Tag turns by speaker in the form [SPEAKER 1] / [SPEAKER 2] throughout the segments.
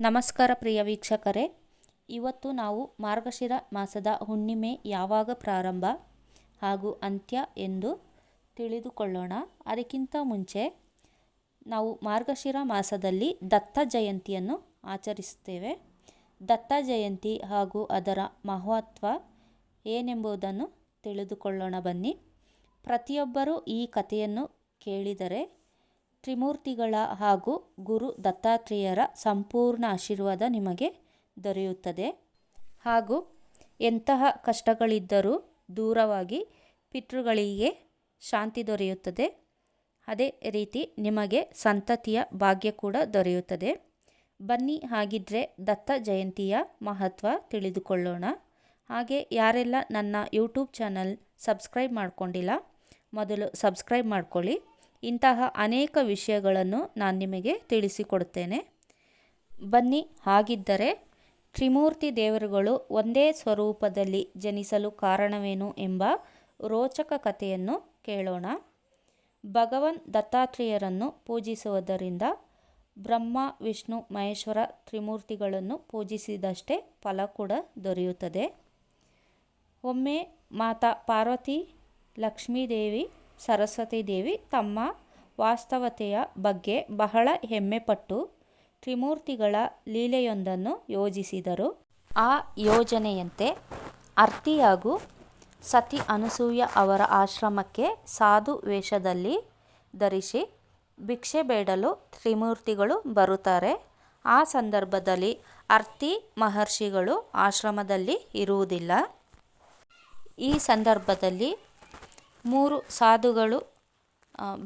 [SPEAKER 1] ನಮಸ್ಕಾರ ಪ್ರಿಯ ವೀಕ್ಷಕರೇ. ಇವತ್ತು ನಾವು ಮಾರ್ಗಶಿರ ಮಾಸದ ಹುಣ್ಣಿಮೆ ಯಾವಾಗ ಪ್ರಾರಂಭ ಹಾಗೂ ಅಂತ್ಯ ಎಂದು ತಿಳಿದುಕೊಳ್ಳೋಣ. ಅದಕ್ಕಿಂತ ಮುಂಚೆ ನಾವು ಮಾರ್ಗಶಿರ ಮಾಸದಲ್ಲಿ ದತ್ತ ಜಯಂತಿಯನ್ನು ಆಚರಿಸುತ್ತೇವೆ. ದತ್ತ ಜಯಂತಿ ಹಾಗೂ ಅದರ ಮಹತ್ವ ಏನೆಂಬುದನ್ನು ತಿಳಿದುಕೊಳ್ಳೋಣ ಬನ್ನಿ. ಪ್ರತಿಯೊಬ್ಬರೂ ಈ ಕಥೆಯನ್ನು ಕೇಳಿದರೆ ತ್ರಿಮೂರ್ತಿಗಳ ಹಾಗೂ ಗುರು ದತ್ತಾತ್ರೇಯರ ಸಂಪೂರ್ಣ ಆಶೀರ್ವಾದ ನಿಮಗೆ ದೊರೆಯುತ್ತದೆ. ಹಾಗೂ ಎಂತಹ ಕಷ್ಟಗಳಿದ್ದರೂ ದೂರವಾಗಿ ಪಿತೃಗಳಿಗೆ ಶಾಂತಿ ದೊರೆಯುತ್ತದೆ. ಅದೇ ರೀತಿ ನಿಮಗೆ ಸಂತತಿಯ ಭಾಗ್ಯ ಕೂಡ ದೊರೆಯುತ್ತದೆ. ಬನ್ನಿ ಹಾಗಿದ್ರೆ ದತ್ತ ಜಯಂತಿಯ ಮಹತ್ವ ತಿಳಿದುಕೊಳ್ಳೋಣ. ಹಾಗೆ ಯಾರೆಲ್ಲ ನನ್ನ ಯೂಟ್ಯೂಬ್ ಚಾನಲ್ ಸಬ್ಸ್ಕ್ರೈಬ್ ಮಾಡಿಕೊಂಡಿಲ್ಲ, ಮೊದಲು ಸಬ್ಸ್ಕ್ರೈಬ್ ಮಾಡ್ಕೊಳ್ಳಿ. ಇಂತಹ ಅನೇಕ ವಿಷಯಗಳನ್ನು ನಾನು ನಿಮಗೆ ತಿಳಿಸಿಕೊಡುತ್ತೇನೆ ಬನ್ನಿ, ಹಾಗಿದ್ದರೆ ತ್ರಿಮೂರ್ತಿ ದೇವರುಗಳು ಒಂದೇ ಸ್ವರೂಪದಲ್ಲಿ ಜನಿಸಲು ಕಾರಣವೇನು ಎಂಬ ರೋಚಕ ಕಥೆಯನ್ನು ಕೇಳೋಣ. ಭಗವನ್ ದತ್ತಾತ್ರೇಯರನ್ನು ಪೂಜಿಸುವುದರಿಂದ ಬ್ರಹ್ಮ, ವಿಷ್ಣು, ಮಹೇಶ್ವರ ತ್ರಿಮೂರ್ತಿಗಳನ್ನು ಪೂಜಿಸಿದಷ್ಟೇ ಫಲ ಕೂಡ ದೊರೆಯುತ್ತದೆ. ಒಮ್ಮೆ ಮಾತಾ ಪಾರ್ವತಿ ಲಕ್ಷ್ಮೀದೇವಿ ಸರಸ್ವತಿ ದೇವಿ ತಮ್ಮ ವಾಸ್ತವತೆಯ ಬಗ್ಗೆ ಬಹಳ ಹೆಮ್ಮೆಪಟ್ಟು ತ್ರಿಮೂರ್ತಿಗಳ ಲೀಲೆಯೊಂದನ್ನು ಯೋಜಿಸಿದರು. ಆ ಯೋಜನೆಯಂತೆ ಅರ್ತಿ ಹಾಗೂ ಸತಿ ಅನಸೂಯ ಅವರ ಆಶ್ರಮಕ್ಕೆ ಸಾಧು ವೇಷದಲ್ಲಿ ಧರಿಸಿ ಭಿಕ್ಷೆ ಬೇಡಲು ತ್ರಿಮೂರ್ತಿಗಳು ಬರುತ್ತಾರೆ. ಆ ಸಂದರ್ಭದಲ್ಲಿ ಅರ್ತಿ ಮಹರ್ಷಿಗಳು ಆಶ್ರಮದಲ್ಲಿ ಇರುವುದಿಲ್ಲ. ಈ ಸಂದರ್ಭದಲ್ಲಿ ಮೂರು ಸಾಧುಗಳು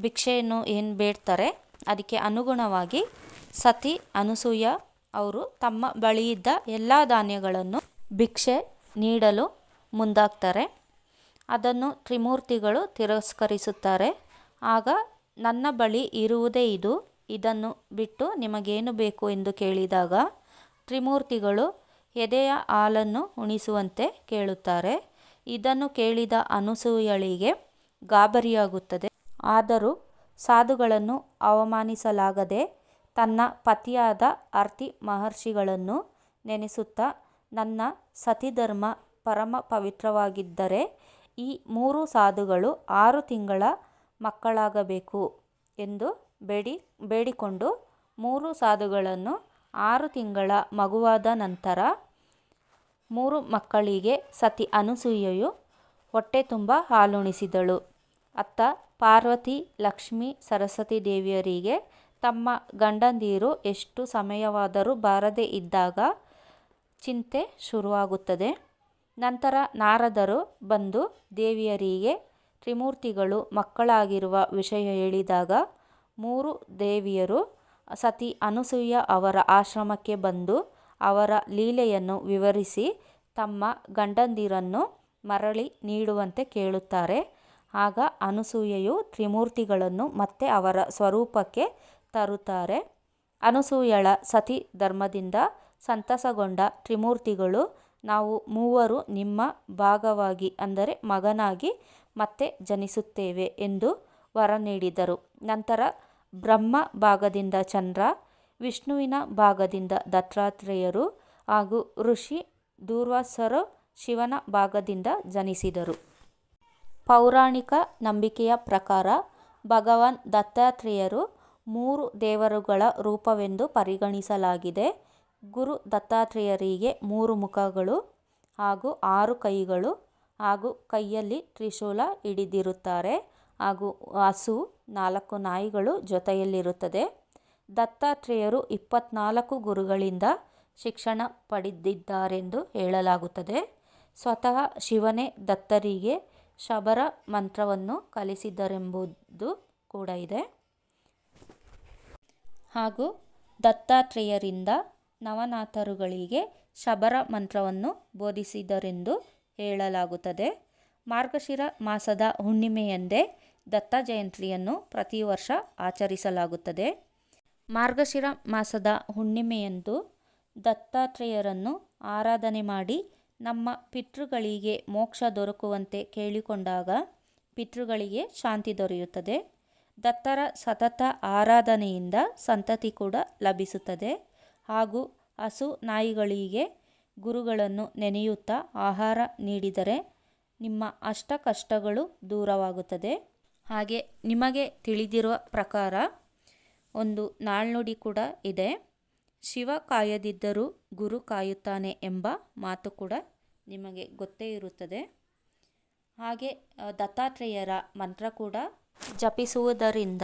[SPEAKER 1] ಭಿಕ್ಷೆಯನ್ನು ಏನು ಬೇಡ್ತಾರೆ, ಅದಕ್ಕೆ ಅನುಗುಣವಾಗಿ ಸತಿ, ಅನಸೂಯ ಅವರು ತಮ್ಮ ಬಳಿಯಿದ್ದ ಎಲ್ಲ ಧಾನ್ಯಗಳನ್ನು ಭಿಕ್ಷೆ ನೀಡಲು ಮುಂದಾಗ್ತಾರೆ. ಅದನ್ನು ತ್ರಿಮೂರ್ತಿಗಳು ತಿರಸ್ಕರಿಸುತ್ತಾರೆ. ಆಗ ನನ್ನ ಬಳಿ ಇರುವುದೇ ಇದು, ಇದನ್ನು ಬಿಟ್ಟು ನಿಮಗೇನು ಬೇಕು ಎಂದು ಕೇಳಿದಾಗ ತ್ರಿಮೂರ್ತಿಗಳು ಎದೆಯ ಹಾಲನ್ನು ಉಣಿಸುವಂತೆ ಕೇಳುತ್ತಾರೆ. ಇದನ್ನು ಕೇಳಿದ ಅನಸೂಯಳಿಗೆ ಗಾಬರಿಯಾಗುತ್ತದೆ. ಆದರೂ ಸಾಧುಗಳನ್ನು ಅವಮಾನಿಸಲಾಗದೆ ತನ್ನ ಪತಿಯಾದ ಅರ್ತಿ ಮಹರ್ಷಿಗಳನ್ನು ನೆನೆಸುತ್ತಾ ನನ್ನ ಸತಿಧರ್ಮ ಪರಮ ಪವಿತ್ರವಾಗಿದ್ದರೆ ಈ ಮೂರು ಸಾಧುಗಳು ಆರು ತಿಂಗಳ ಮಕ್ಕಳಾಗಬೇಕು ಎಂದು ಬೇಡಿ, ಬೇಡಿಕೊಂಡು ಮೂರು ಸಾಧುಗಳನ್ನು ಆರು ತಿಂಗಳ ಮಗುವಾದ ನಂತರ ಮೂರು ಮಕ್ಕಳಿಗೆ ಸತಿ ಅನಸೂಯೆಯು ಹೊಟ್ಟೆ ತುಂಬ ಹಾಲುಣಿಸಿದಳು. ಅತ್ತ ಪಾರ್ವತಿ, ಲಕ್ಷ್ಮಿ, ಸರಸ್ವತಿ ದೇವಿಯರಿಗೆ ತಮ್ಮ ಗಂಡಂದಿರು ಎಷ್ಟು ಸಮಯವಾದರೂ ಬಾರದೇ ಇದ್ದಾಗ ಚಿಂತೆ ಶುರುವಾಗುತ್ತದೆ. ನಂತರ ನಾರದರು ಬಂದು ದೇವಿಯರಿಗೆ ತ್ರಿಮೂರ್ತಿಗಳು ಮಕ್ಕಳಾಗಿರುವ ವಿಷಯ ಹೇಳಿದಾಗ ಮೂರು ದೇವಿಯರು ಸತಿ ಅನಸೂಯ ಅವರ ಆಶ್ರಮಕ್ಕೆ ಬಂದು ಅವರ ಲೀಲೆಯನ್ನು ವಿವರಿಸಿ ತಮ್ಮ ಗಂಡಂದಿರನ್ನು ಮರಳಿ ನೀಡುವಂತೆ ಕೇಳುತ್ತಾರೆ. ಆಗ ಅನಸೂಯೆಯು ತ್ರಿಮೂರ್ತಿಗಳನ್ನು ಮತ್ತೆ ಅವರ ಸ್ವರೂಪಕ್ಕೆ ತರುತ್ತಾರೆ. ಅನಸೂಯಳ ಸತಿ ಧರ್ಮದಿಂದ ಸಂತಸಗೊಂಡ ತ್ರಿಮೂರ್ತಿಗಳು, ನಾವು ಮೂವರು ನಿಮ್ಮ ಭಾಗವಾಗಿ ಅಂದರೆ ಮಗನಾಗಿ ಮತ್ತೆ ಜನಿಸುತ್ತೇವೆ ಎಂದು ವರ ನೀಡಿದರು. ನಂತರ ಬ್ರಹ್ಮ ಭಾಗದಿಂದ ಚಂದ್ರ, ವಿಷ್ಣುವಿನ ಭಾಗದಿಂದ ದತ್ತಾತ್ರೇಯರು ಹಾಗೂ ಋಷಿ ದೂರ್ವಾಸರು ಶಿವನ ಭಾಗದಿಂದ ಜನಿಸಿದರು. ಪೌರಾಣಿಕ ನಂಬಿಕೆಯ ಪ್ರಕಾರ ಭಗವಾನ್ ದತ್ತಾತ್ರೇಯರು ಮೂರು ದೇವರುಗಳ ರೂಪವೆಂದು ಪರಿಗಣಿಸಲಾಗಿದೆ. ಗುರು ದತ್ತಾತ್ರೇಯರಿಗೆ ಮೂರು ಮುಖಗಳು ಹಾಗೂ ಆರು ಕೈಗಳು ಹಾಗೂ ಕೈಯಲ್ಲಿ ತ್ರಿಶೂಲ ಹಿಡಿದಿರುತ್ತಾರೆ ಹಾಗೂ ಹಸು ನಾಲ್ಕು ನಾಯಿಗಳು ಜೊತೆಯಲ್ಲಿರುತ್ತದೆ. ದತ್ತಾತ್ರೇಯರು ಇಪ್ಪತ್ನಾಲ್ಕು ಗುರುಗಳಿಂದ ಶಿಕ್ಷಣ ಪಡೆದಿದ್ದಾರೆಂದು ಹೇಳಲಾಗುತ್ತದೆ. ಸ್ವತಃ ಶಿವನೇ ದತ್ತರಿಗೆ ಶಬರ ಮಂತ್ರವನ್ನು ಕಲಿಸಿದ್ದರೆಂಬುದು ಕೂಡ ಇದೆ. ಹಾಗೂ ದತ್ತಾತ್ರೇಯರಿಂದ ನವನಾಥರುಗಳಿಗೆ ಶಬರ ಮಂತ್ರವನ್ನು ಬೋಧಿಸಿದರೆಂದು ಹೇಳಲಾಗುತ್ತದೆ. ಮಾರ್ಗಶಿರ ಮಾಸದ ಹುಣ್ಣಿಮೆಯಂದೇ ದತ್ತ ಜಯಂತಿಯನ್ನು ಪ್ರತಿ ವರ್ಷ ಆಚರಿಸಲಾಗುತ್ತದೆ. ಮಾರ್ಗಶಿರ ಮಾಸದ ಹುಣ್ಣಿಮೆಯಂದು ದತ್ತಾತ್ರೇಯರನ್ನು ಆರಾಧನೆ ಮಾಡಿ ನಮ್ಮ ಪಿತೃಗಳಿಗೆ ಮೋಕ್ಷ ದೊರಕುವಂತೆ ಕೇಳಿಕೊಂಡಾಗ ಪಿತೃಗಳಿಗೆ ಶಾಂತಿ ದೊರೆಯುತ್ತದೆ. ದತ್ತರ ಸತತ ಆರಾಧನೆಯಿಂದ ಸಂತತಿ ಕೂಡ ಲಭಿಸುತ್ತದೆ. ಹಾಗೂ ಹಸು ನಾಯಿಗಳಿಗೆ ಗುರುಗಳನ್ನು ನೆನೆಯುತ್ತಾ ಆಹಾರ ನೀಡಿದರೆ ನಿಮ್ಮ ಅಷ್ಟ ಕಷ್ಟಗಳು ದೂರವಾಗುತ್ತದೆ. ಹಾಗೆ ನಿಮಗೆ ತಿಳಿದಿರುವ ಪ್ರಕಾರ ಒಂದು ನಾಳ್ನುಡಿ ಕೂಡ ಇದೆ. ಶಿವ ಕಾಯದಿದ್ದರೂ ಗುರು ಕಾಯುತ್ತಾನೆ ಎಂಬ ಮಾತು ಕೂಡ ನಿಮಗೆ ಗೊತ್ತೇ ಇರುತ್ತದೆ. ಹಾಗೆ ದತ್ತಾತ್ರೇಯರ ಮಂತ್ರ ಕೂಡ ಜಪಿಸುವುದರಿಂದ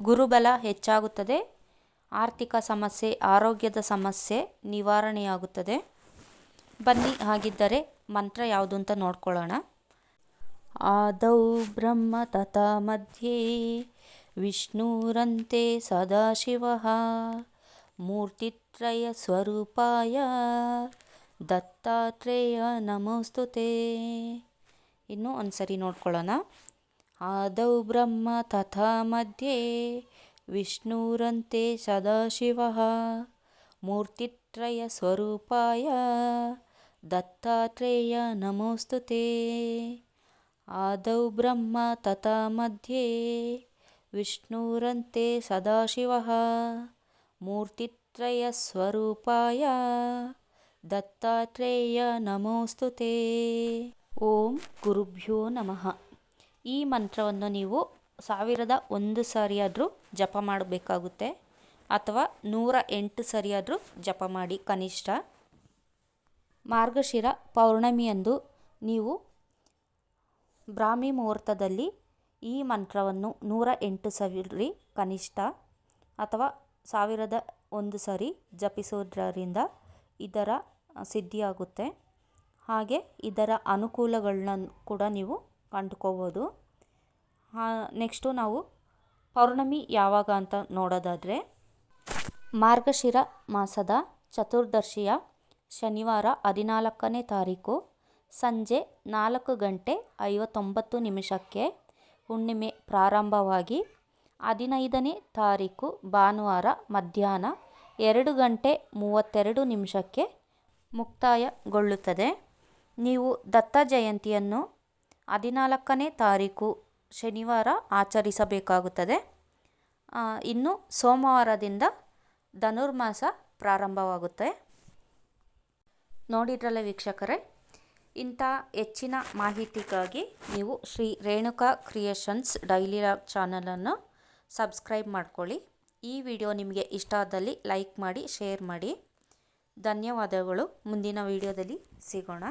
[SPEAKER 1] ಗುರುಬಲ ಹೆಚ್ಚಾಗುತ್ತದೆ. ಆರ್ಥಿಕ ಸಮಸ್ಯೆ, ಆರೋಗ್ಯದ ಸಮಸ್ಯೆ ನಿವಾರಣೆಯಾಗುತ್ತದೆ. ಬನ್ನಿ, ಹಾಗಿದ್ದರೆ ಮಂತ್ರ ಯಾವುದು ಅಂತ ನೋಡ್ಕೊಳ್ಳೋಣ. ಆದೌ ಬ್ರಹ್ಮ ತಥಾ ಮಧ್ಯೆ, ವಿಷ್ಣುರಂತೆ ಸದಾಶಿವಃ. ಮೂರ್ತಿತ್ರಯ ಸ್ವರೂಪಾಯ. ದತ್ತಾತ್ರೇಯ ನಮೋಸ್ತುತೆ ಇನ್ನು ಒಂದ್ಸರಿ ನೋಡ್ಕೊಳ್ಳೋಣ. ಆದೌ ಬ್ರಹ್ಮ ತಥಾ ಮಧ್ಯೆ. ವಿಷ್ಣುರಂತೆ ಸದಾಶಿವಃ. ಮೂರ್ತಿತ್ರಯ ಸ್ವರೂಪಾಯ. ದತ್ತಾತ್ರೇಯ ನಮೋಸ್ತುತೆ ಆದೌ ಬ್ರಹ್ಮ ತಥಾ ಮಧ್ಯೆ. ವಿಷ್ಣುರಂತೆ ಸದಾಶಿವಃ. ಮೂರ್ತಿತ್ರಯ ಸ್ವರೂಪಾಯ ದತ್ತಾತ್ರೇಯ ನಮೋಸ್ತುತೆ ಓಂ ಗುರುಭ್ಯೋ ನಮಃ. ಈ ಮಂತ್ರವನ್ನು ನೀವು ಸಾವಿರದ ಒಂದು ಸಾರಿಯಾದರೂ ಜಪ ಮಾಡಬೇಕಾಗುತ್ತೆ. ಅಥವಾ ನೂರ ಎಂಟು ಸರಿಯಾದರೂ ಜಪ ಮಾಡಿ ಕನಿಷ್ಠ. ಮಾರ್ಗಶಿರ ಪೌರ್ಣಮಿಯಂದು ನೀವು ಬ್ರಾಹ್ಮಿ ಮುಹೂರ್ತದಲ್ಲಿ ಈ ಮಂತ್ರವನ್ನು ನೂರ ಎಂಟು ಸರಿ ಕನಿಷ್ಠ ಅಥವಾ ಸಾವಿರದ ಒಂದು ಸರಿ ಜಪಿಸೋದ್ರಿಂದ ಇದರ ಸಿದ್ಧಿಯಾಗುತ್ತೆ. ಹಾಗೆ ಇದರ ಅನುಕೂಲಗಳನ್ನ ಕೂಡ ನೀವು ಕಂಡುಕೋಬೋದು. ನೆಕ್ಸ್ಟು ನಾವು ಪೌರ್ಣಮಿ ಯಾವಾಗ ಅಂತ ನೋಡೋದಾದರೆ, ಮಾರ್ಗಶಿರ ಮಾಸದ ಚತುರ್ದಶಿಯ ಶನಿವಾರ ಹದಿನಾಲ್ಕನೇ ತಾರೀಕು ಸಂಜೆ ನಾಲ್ಕು ಗಂಟೆ ಐವತ್ತೊಂಬತ್ತು ನಿಮಿಷಕ್ಕೆ ಹುಣ್ಣಿಮೆ ಪ್ರಾರಂಭವಾಗಿ ಹದಿನೈದನೇ ತಾರೀಕು ಭಾನುವಾರ ಮಧ್ಯಾಹ್ನ ಎರಡು ಗಂಟೆ ಮೂವತ್ತೆರಡು ನಿಮಿಷಕ್ಕೆ ಮುಕ್ತಾಯಗೊಳ್ಳುತ್ತದೆ. ನೀವು ದತ್ತ ಜಯಂತಿಯನ್ನು ಹದಿನಾಲ್ಕನೇ ತಾರೀಕು ಶನಿವಾರ ಆಚರಿಸಬೇಕಾಗುತ್ತದೆ. ಇನ್ನು ಸೋಮವಾರದಿಂದ ಧನುರ್ಮಾಸ ಪ್ರಾರಂಭವಾಗುತ್ತೆ. ನೋಡಿದ್ರಲ್ಲ ವೀಕ್ಷಕರೇ, ಇಂಥ ಹೆಚ್ಚಿನ ಮಾಹಿತಿಗಾಗಿ ನೀವು ಶ್ರೀ ರೇಣುಕಾ ಕ್ರಿಯೇಷನ್ಸ್ ಡೈಲಿ ಚಾನಲನ್ನು ಸಬ್ಸ್ಕ್ರೈಬ್ ಮಾಡ್ಕೊಳ್ಳಿ. ಈ ವಿಡಿಯೋ ನಿಮಗೆ ಇಷ್ಟ ಆದಲ್ಲಿ ಲೈಕ್ ಮಾಡಿ, ಶೇರ್ ಮಾಡಿ. ಧನ್ಯವಾದಗಳು. ಮುಂದಿನ ವಿಡಿಯೋದಲ್ಲಿ ಸಿಗೋಣ.